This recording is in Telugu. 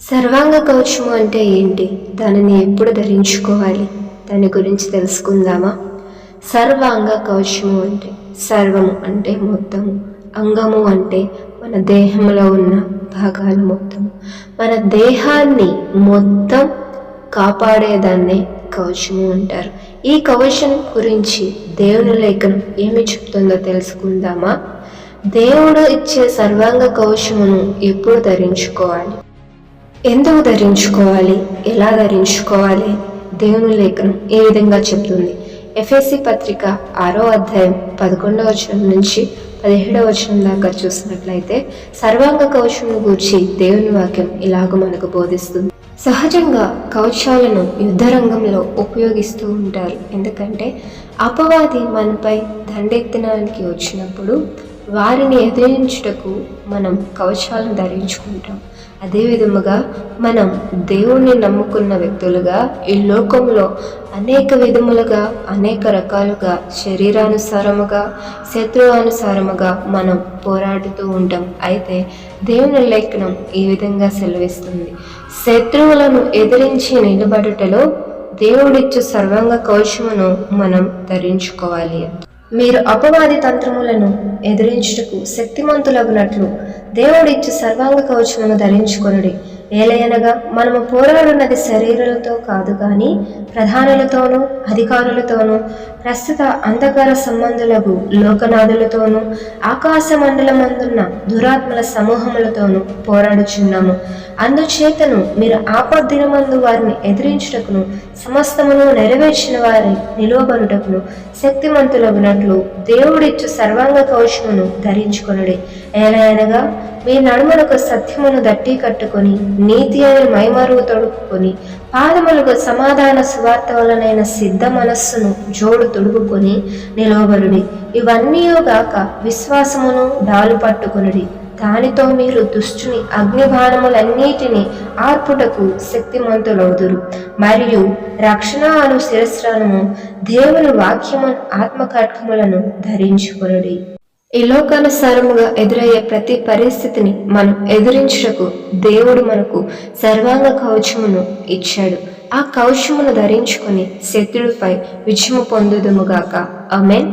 సర్వాంగ కవచము అంటే ఏంటి? దానిని ఎప్పుడు ధరించుకోవాలి? దాని గురించి తెలుసుకుందామా? సర్వాంగ కవచము అంటే సర్వము అంటే మొత్తము. అంగము అంటే మన దేహంలో ఉన్న భాగాలు మొత్తం మన దేహాన్ని మొత్తం కాపాడేదాన్నే కవచము అంటారు. ఈ కవచం గురించి దేవుని లేఖనం ఏమి చెప్తుందో తెలుసుకుందామా? దేవుడు ఇచ్చే సర్వాంగ కవచమును ఎప్పుడు ధరించుకోవాలి? ఎందుకు ధరించుకోవాలి? ఎలా ధరించుకోవాలి? దేవుని లేఖనం ఏ విధంగా చెప్తుంది? ఎఫ్ఎస్సి పత్రిక ఆరో అధ్యాయం పదకొండవ వచనం నుంచి పదిహేడవ వచనం దాకా చూసినట్లయితే సర్వాంగ కవచం గురించి దేవుని వాక్యం ఇలాగ మనకు బోధిస్తుంది. సహజంగా కవచాలను యుద్ధ రంగంలో ఉపయోగిస్తూ ఉంటారు. ఎందుకంటే అపవాది మనపై దండెత్తడానికి వచ్చినప్పుడు వారిని ఎదిరించుటకు మనం కవచాలను ధరించుకుంటాం. అదే విధముగా మనం దేవుణ్ణి నమ్ముకున్న వ్యక్తులుగా ఈ లోకంలో అనేక విధములుగా అనేక రకాలుగా శరీరానుసారముగా శత్రువానుసారముగా మనం పోరాడుతూ ఉంటాం. అయితే దేవుని లేఖనం ఈ విధంగా సెలవిస్తుంది. శత్రువులను ఎదిరించి నిలబడుటలో దేవుడిచ్చు సర్వాంగ కౌశమును మనం ధరించుకోవాలి మీరు అపవాది తంత్రములను ఎదిరించుటకు శక్తిమంతులగునట్లు దేవుడిచ్చు సర్వాంగ కవచమును ధరించుకొనుడి. ఏలయనగా మనము పోరాడున్నది శరీరులతో కాదు కానీ ప్రధానులతోనూ అధికారులతోనూ ప్రస్తుత అంధకార సంబంధులకు లోకనాథులతోనూ ఆకాశ మండలమందున్న దురాత్మల సమూహములతోనూ పోరాడుచున్నాము. అందుచేతను మీరు ఆపద్దినమందు వారిని ఎదిరించుటకును సమస్తమును నెరవేర్చిన వారి నిలువబడుటకును శక్తిమంతులగునట్లు దేవుడిచ్చు సర్వాంగ కౌశమును ధరించుకొనుడి. ఏలయనగా మీ నడుమలకు సత్యమును దట్టి కట్టుకొని నీతి అని మైమరువు తొడుక్కుని పాదములకు సమాధాన సువార్త వలనైన సిద్ధ మనస్సును జోడు తొడుగుకొని నిలవబడుడి. ఇవన్నీయో గాక విశ్వాసమును డాలు పట్టుకొనుడి దానితో మీరు దుష్టుని అగ్నిబాణములన్నిటిని ఆర్పుటకు శక్తిమంతులవుదురు. మరియు రక్షణ అను శిరస్రాలను దేవుని వాక్యము ఆత్మకట్కములను ధరించుకొనుడి. ఈ లోకానుసారముగా ఎదురయ్యే ప్రతి పరిస్థితిని మనం ఎదిరించుటకు దేవుడు మనకు సర్వాంగ కవచమును ఇచ్చాడు. ఆ కవచమును ధరించుకొని శత్రుడిపై విజయము పొందుదుముగాక. అమెన్